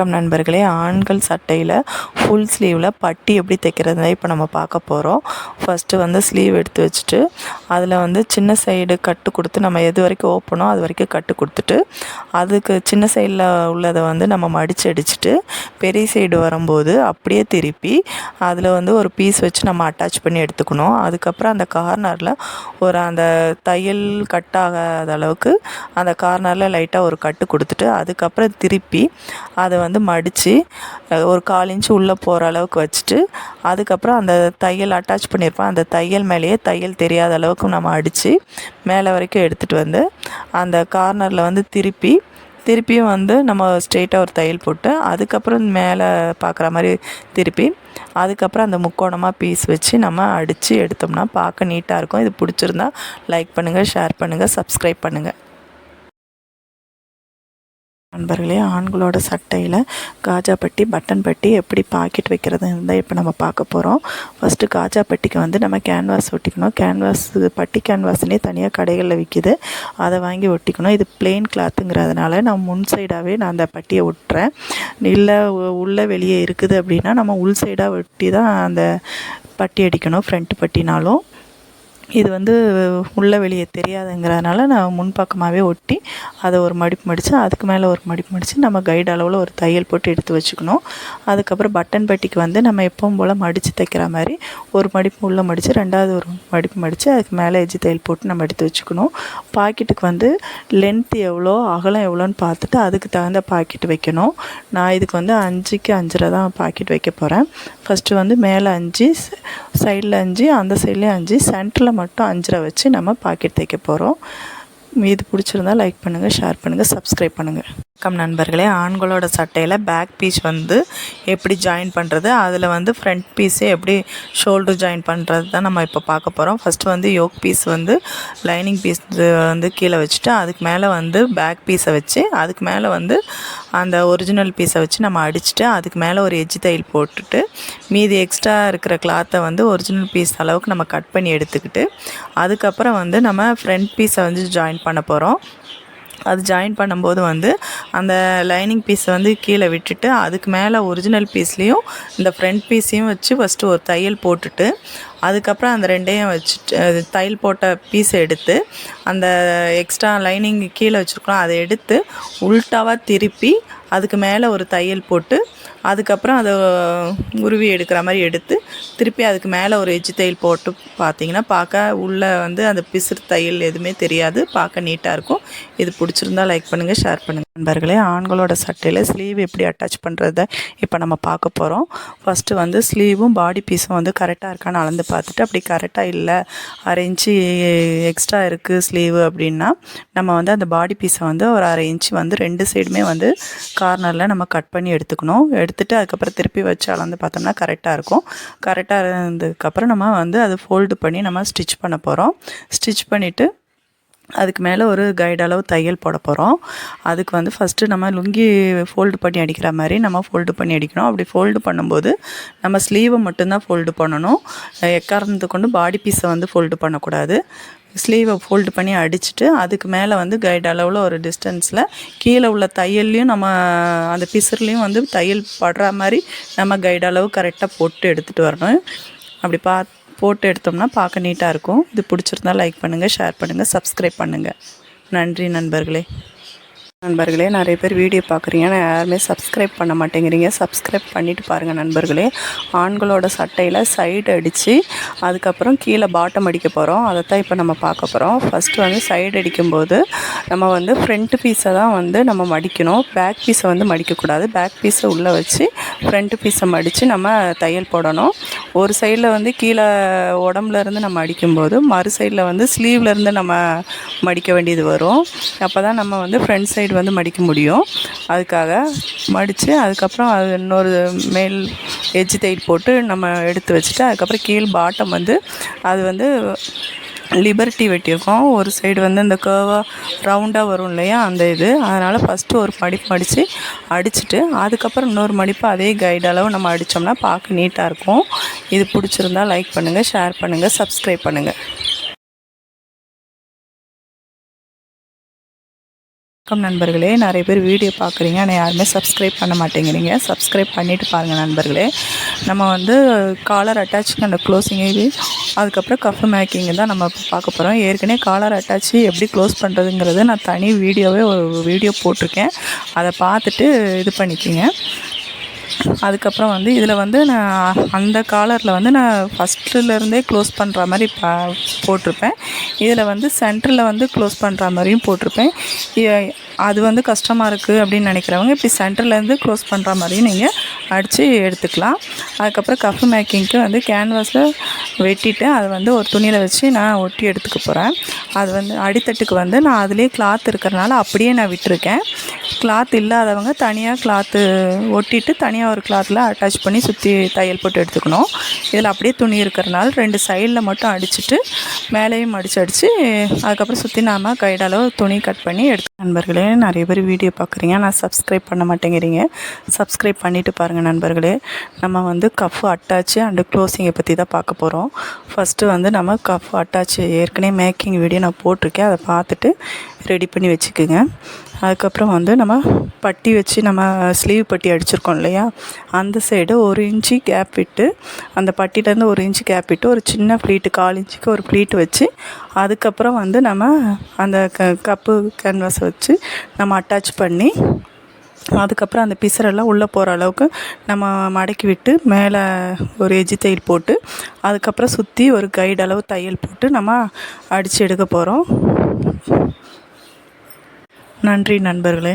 வணக்கம் நண்பர்களே. ஆண்கள் சட்டையில் ஃபுல் ஸ்லீவில் பட்டி எப்படி தைக்கிறது இப்போ நம்ம பார்க்க போகிறோம் ஃபஸ்ட்டு வந்து ஸ்லீவ் எடுத்து வச்சுட்டு அதில் வந்து சின்ன சைடு கட்டு கொடுத்து நம்ம எது வரைக்கும் ஓப்பனோ அது வரைக்கும் கட்டு கொடுத்துட்டு அதுக்கு சின்ன சைடில் உள்ளதை வந்து நம்ம மடித்து அடிச்சுட்டு பெரிய சைடு வரும்போது அப்படியே திருப்பி அதில் வந்து ஒரு பீஸ் வச்சு நம்ம அட்டாச் பண்ணி எடுத்துக்கணும். அதுக்கப்புறம் அந்த கார்னரில் ஒரு அந்த தையல் கட் ஆகாத அளவுக்கு அந்த கார்னரில் லைட்டாக ஒரு கட்டு கொடுத்துட்டு அதுக்கப்புறம் திருப்பி அதை வந்து வந்து மடித்து ஒரு கால் இன்ச்சு உள்ளே போகிற அளவுக்கு வச்சுட்டு அதுக்கப்புறம் அந்த தையல் அட்டாச் பண்ணியிருப்போம் அந்த தையல் மேலேயே தையல் தெரியாத அளவுக்கு நம்ம அடித்து மேலே வரைக்கும் எடுத்துகிட்டு வந்து அந்த கார்னரில் வந்து திருப்பி திருப்பியும் வந்து நம்ம ஸ்ட்ரெயிட்டாக ஒரு தையல் போட்டு அதுக்கப்புறம் மேலே பார்க்குற மாதிரி திருப்பி அதுக்கப்புறம் அந்த முக்கோணமாக பீஸ் வச்சு நம்ம அடித்து எடுத்தோம்னா பார்க்க நீட்டாக இருக்கும். இது பிடிச்சிருந்தா லைக் பண்ணுங்கள் ஷேர் பண்ணுங்கள் சப்ஸ்கிரைப் பண்ணுங்கள் நண்பர்களே ஆண்களோட சட்டையில் காஜா பட்டி பட்டன் பட்டி எப்படி பாக்கெட் வைக்கிறது இருந்தால் இப்போ நம்ம பார்க்க போகிறோம் ஃபஸ்ட்டு காஜா பட்டிக்கு வந்து நம்ம கேன்வாஸ் ஒட்டிக்கணும். கேன்வாஸ் பட்டி கேன்வாஸ்னே தனியாக கடைகளில் விற்கிது அதை வாங்கி ஒட்டிக்கணும். இது பிளெயின் கிளாத்துங்கிறதுனால நான் முன் சைடாகவே நான் அந்த பட்டியை ஒட்டுறேன். இல்லை உள்ளே வெளியே இருக்குது அப்படின்னா நம்ம உள் சைடாக ஒட்டி தான் அந்த பட்டி அடிக்கணும் ஃப்ரண்ட் பட்டினாலும். இது வந்து உள்ளே வெளியே தெரியாதுங்கிறதுனால நான் முன்பக்கமாகவே ஒட்டி அதை ஒரு மடிப்பு மடித்து அதுக்கு மேலே ஒரு மடிப்பு மடித்து நம்ம கைடு அளவில் ஒரு தையல் போட்டு எடுத்து வச்சுக்கணும். அதுக்கப்புறம் பட்டன் பட்டிக்கு வந்து நம்ம எப்பவும் போல் மடித்து தைக்கிற மாதிரி ஒரு மடிப்பு உள்ளே மடித்து ரெண்டாவது ஒரு மடிப்பு மடித்து அதுக்கு மேலே எஜ்ஜி தையல் போட்டு நம்ம எடுத்து வச்சுக்கணும். பாக்கெட்டுக்கு வந்து லென்த் எவ்வளோ அகலம் எவ்வளோன்னு பார்த்துட்டு அதுக்கு தகுந்த பாக்கெட் வைக்கணும். நான் இதுக்கு வந்து அஞ்சுக்கு அஞ்சரை தான் பாக்கெட் வைக்க போகிறேன் ஃபஸ்ட்டு வந்து மேலே அஞ்சு சைடில் அஞ்சு அந்த சைட்லேயும் அஞ்சு சென்டரில் மட்டும் அஞ்சரை வச்சு நம்ம பாக்கெட் தைக்க போகிறோம் இது பிடிச்சிருந்தா லைக் பண்ணுங்கள் ஷேர் பண்ணுங்கள் சப்ஸ்கிரைப் பண்ணுங்கள் வணக்கம் நண்பர்களே. ஆண்களோட சட்டையில் பேக் பீஸ் வந்து எப்படி ஜாயின் பண்ணுறது அதில் வந்து ஃப்ரண்ட் பீஸே எப்படி ஷோல்டர் ஜாயின் பண்ணுறது தான் நம்ம இப்போ பார்க்க போகிறோம் ஃபஸ்ட்டு வந்து யோக் பீஸ் வந்து லைனிங் பீஸ் வந்து கீழே வச்சுட்டு அதுக்கு மேலே வந்து பேக் பீஸை வச்சு அதுக்கு மேலே வந்து அந்த ஒரிஜினல் பீஸை வச்சு நம்ம அடிச்சுட்டு அதுக்கு மேலே ஒரு எஜ்ஜி தையல் போட்டுட்டு மீதி எக்ஸ்ட்ரா இருக்கிற கிளாத்தை வந்து ஒரிஜினல் பீஸ் அளவுக்கு நம்ம கட் பண்ணி எடுத்துக்கிட்டு அதுக்கப்புறம் வந்து நம்ம ஃப்ரண்ட் பீஸை வந்து ஜாயின் பண்ண போகிறோம் அது ஜாயின் பண்ணும்போது வந்து அந்த லைனிங் பீஸை வந்து கீழே விட்டுட்டு அதுக்கு மேலே ஒரிஜினல் பீஸ்லேயும் இந்த ஃப்ரண்ட் பீஸையும் வச்சு ஃபஸ்ட்டு ஒரு தையல் போட்டுட்டு அதுக்கப்புறம் அந்த ரெண்டையும் வச்சுட்டு தையல் போட்ட பீஸை எடுத்து அந்த எக்ஸ்ட்ரா லைனிங் கீழே வச்சுருக்கோம் அதை எடுத்து உல்ட்டாவாக திருப்பி அதுக்கு மேலே ஒரு தையல் போட்டு அதுக்கப்புறம் அதை உருவி எடுக்கிற மாதிரி எடுத்து திருப்பி அதுக்கு மேலே ஒரு எஜ்ஜி தையல் போட்டு பார்த்தீங்கன்னா பார்க்க உள்ளே வந்து அந்த பிசுறு தையல் எதுவுமே தெரியாது. பார்க்க நீட்டாக இருக்கும். இது பிடிச்சிருந்தா லைக் பண்ணுங்கள் ஷேர் பண்ணுங்கள் நண்பர்களே ஆண்களோட சட்டையில் ஸ்லீவ் எப்படி அட்டாச் பண்ணுறத இப்போ நம்ம பார்க்க போகிறோம் ஃபஸ்ட்டு வந்து ஸ்லீவும் பாடி பீஸும் வந்து கரெக்டாக இருக்கான்னு அளந்து பார்த்துட்டு அப்படி கரெக்டாக இல்லை. அரை இன்ச்சு எக்ஸ்ட்ரா இருக்குது ஸ்லீவு அப்படின்னா நம்ம வந்து அந்த பாடி பீஸை வந்து ஒரு அரை இன்ச்சு வந்து ரெண்டு சைடுமே வந்து கார்னரில் நம்ம கட் பண்ணி எடுத்துக்கணும். எடுத்துகிட்டு அதுக்கப்புறம் திருப்பி வச்சு அளந்து பார்த்தோம்னா கரெக்டாக இருக்கும். கரெக்டாக இருந்ததுக்கப்புறம் நம்ம வந்து அதை ஃபோல்டு பண்ணி நம்ம ஸ்டிச் பண்ண போகிறோம் ஸ்டிச் பண்ணிவிட்டு அதுக்கு மேலே ஒரு கைடு அளவு தையல் போட போகிறோம் அதுக்கு வந்து ஃபஸ்ட்டு நம்ம லுங்கி ஃபோல்டு பண்ணி அடிக்கிற மாதிரி நம்ம ஃபோல்டு பண்ணி அடிக்கணும். அப்படி ஃபோல்டு பண்ணும்போது நம்ம ஸ்லீவை மட்டும்தான் ஃபோல்டு பண்ணணும். எக்காரணத்து கொண்டு பாடி பீஸை வந்து ஃபோல்டு பண்ணக்கூடாது. ஸ்லீவை ஃபோல்டு பண்ணி அடிச்சுட்டு அதுக்கு மேலே வந்து கைடு அளவில் ஒரு டிஸ்டன்ஸில் கீழே உள்ள தையல்லையும் நம்ம அந்த பிசர்லேயும் வந்து தையல் படுற மாதிரி நம்ம கைடு அளவு கரெக்டாக போட்டு எடுத்துகிட்டு வரணும். அப்படி பார்த்து போட்டு எடுத்தோம்னா பார்க்க நீட்டாக இருக்கும். இது பிடிச்சிருந்தா லைக் பண்ணுங்கள் ஷேர் பண்ணுங்கள் சப்ஸ்கிரைப் பண்ணுங்கள் நன்றி நண்பர்களே. நண்பர்களே நிறைய பேர் வீடியோ பார்க்குறீங்க. ஆனால் யாருமே சப்ஸ்கிரைப் பண்ண மாட்டேங்கிறீங்க. சப்ஸ்கிரைப் பண்ணிவிட்டு பாருங்கள் நண்பர்களே. ஆண்களோட சட்டையில் சைடு அடித்து அதுக்கப்புறம் கீழே பாட்டம் அடிக்க போகிறோம் அதை தான் இப்போ நம்ம பார்க்க போகிறோம் ஃபஸ்ட்டு வந்து சைடு அடிக்கும்போது நம்ம வந்து ஃப்ரண்ட் பீஸை தான் வந்து நம்ம மடிக்கணும். பேக் பீஸை வந்து மடிக்கக்கூடாது. பேக் பீஸை உள்ளே வச்சு ஃப்ரண்ட் பீஸை மடித்து நம்ம தையல் போடணும். ஒரு சைடில் வந்து கீழே உடம்புலேருந்து நம்ம அடிக்கும்போது மறு சைடில் வந்து ஸ்லீவ்லேருந்து நம்ம மடிக்க வேண்டியது வரும். அப்போ தான் நம்ம வந்து ஃப்ரண்ட் சைடு வந்து மடிக்க முடியும். அதுக்காக மடித்து அதுக்கப்புறம் அது இன்னொரு மேல் எஜ்ஜு தைட் போட்டு நம்ம எடுத்து வச்சுட்டு அதுக்கப்புறம் கீழ் பாட்டம் வந்து அது வந்து லிபர்ட்டி வெட்டியிருக்கோம். ஒரு சைடு வந்து இந்த கேர்வாக ரவுண்டாக வரும் இல்லையா அந்த இது. அதனால் ஃபஸ்ட்டு ஒரு மடிப்பு மடித்து அடிச்சுட்டு அதுக்கப்புறம் இன்னொரு மடிப்பு அதே கைடு அளவு நம்ம அடித்தோம்னா பார்க்க நீட்டாக இருக்கும். இது பிடிச்சிருந்தா லைக் பண்ணுங்கள் ஷேர் பண்ணுங்கள் சப்ஸ்கிரைப் பண்ணுங்கள் வணக்கம் நண்பர்களே. நிறைய பேர் வீடியோ பார்க்குறீங்க ஆனால் யாருமே சப்ஸ்கிரைப் பண்ண மாட்டேங்கிறீங்க. சப்ஸ்கிரைப் பண்ணிவிட்டு பாருங்கள் நண்பர்களே. நம்ம வந்து காலர் அட்டாச் அந்த க்ளோசிங் இது. அதுக்கப்புறம் கஃப் மேக்கிங் தான் நம்ம இப்போ பார்க்க போகிறோம் ஏற்கனவே காலர் அட்டாச்சு எப்படி க்ளோஸ் பண்ணுறதுங்கிறது நான் தனி வீடியோவே ஒரு வீடியோ போட்டிருக்கேன். அதை பார்த்துட்டு இது பண்ணிக்கோங்க. அதுக்கப்புறம் வந்து இதில் வந்து நான் அந்த காலரில் வந்து நான் ஃபஸ்ட்டுலேருந்தே க்ளோஸ் பண்ணுற மாதிரி பா போட்டிருப்பேன். இதில் வந்து சென்டரில் வந்து க்ளோஸ் பண்ணுற மாதிரியும் போட்டிருப்பேன். அது வந்து கஷ்டமாக இருக்குது அப்படின்னு நினைக்கிறவங்க இப்படி சென்டர்லேருந்து க்ளோஸ் பண்ணுற மாதிரியும் நீங்கள் அடித்து எடுத்துக்கலாம். அதுக்கப்புறம் கஃப் மேக்கிங்க்கு வந்து கேன்வாஸில் வெட்டிட்டு அதை வந்து ஒரு துணியில் வச்சு நான் ஒட்டி எடுத்துக்க போகிறேன் அது வந்து அடித்தட்டுக்கு வந்து நான் அதுலேயே கிளாத் இருக்கிறனால அப்படியே நான் விட்டுருக்கேன். கிளாத் இல்லாதவங்க தனியாக கிளாத்து ஒட்டிட்டு தனியாக ஒரு கிளாத்தில் அட்டாச் பண்ணி சுற்றி தையல் போட்டு எடுத்துக்கணும். இதில் அப்படியே துணி இருக்கிறனால ரெண்டு சைடில் மட்டும் அடிச்சுட்டு மேலேயும் அடிச்சு அடித்து அதுக்கப்புறம் சுற்றி நாம கைடளவு துணி கட் பண்ணி எடுத்து நண்பர்களே நிறைய பேர் வீடியோ பார்க்குறீங்க. ஆனால் சப்ஸ்கிரைப் பண்ண மாட்டேங்கிறீங்க. சப்ஸ்கிரைப் பண்ணிவிட்டு பாருங்கள் நண்பர்களே. நம்ம வந்து கஃப் அட்டாச்சு அண்டு க்ளோசிங்கை பற்றி தான் பார்க்க போகிறோம் ஃபஸ்ட்டு வந்து நம்ம கஃப் அட்டாச்சு ஏற்கனவே மேக்கிங் வீடியோ நான் போட்டிருக்கேன். அதை பார்த்துட்டு ரெடி பண்ணி வச்சுக்கோங்க. அதுக்கப்புறம் வந்து நம்ம பட்டி வச்சு நம்ம ஸ்லீவ் பட்டி அடிச்சிருக்கோம் இல்லையா? அந்த சைடு ஒரு இன்ச்சு கேப் விட்டு அந்த பட்டியிலேருந்து ஒரு இன்ச்சு கேப் விட்டு ஒரு சின்ன ஃப்ளீட்டு கால் இன்ச்சுக்கு ஒரு ப்ளீட் வச்சு அதுக்கப்புறம் வந்து நம்ம அந்த க கப்பு கேன்வாஸை வச்சு நம்ம அட்டாச் பண்ணி அதுக்கப்புறம் அந்த பிசரெல்லாம் உள்ளே போகிற அளவுக்கு நம்ம மடக்கி விட்டு மேலே ஒரு எஜ்ஜி தையல் போட்டு அதுக்கப்புறம் சுற்றி ஒரு கைடு அளவு தையல் போட்டு நம்ம அடித்து எடுக்க போகிறோம் நன்றி நண்பர்களே.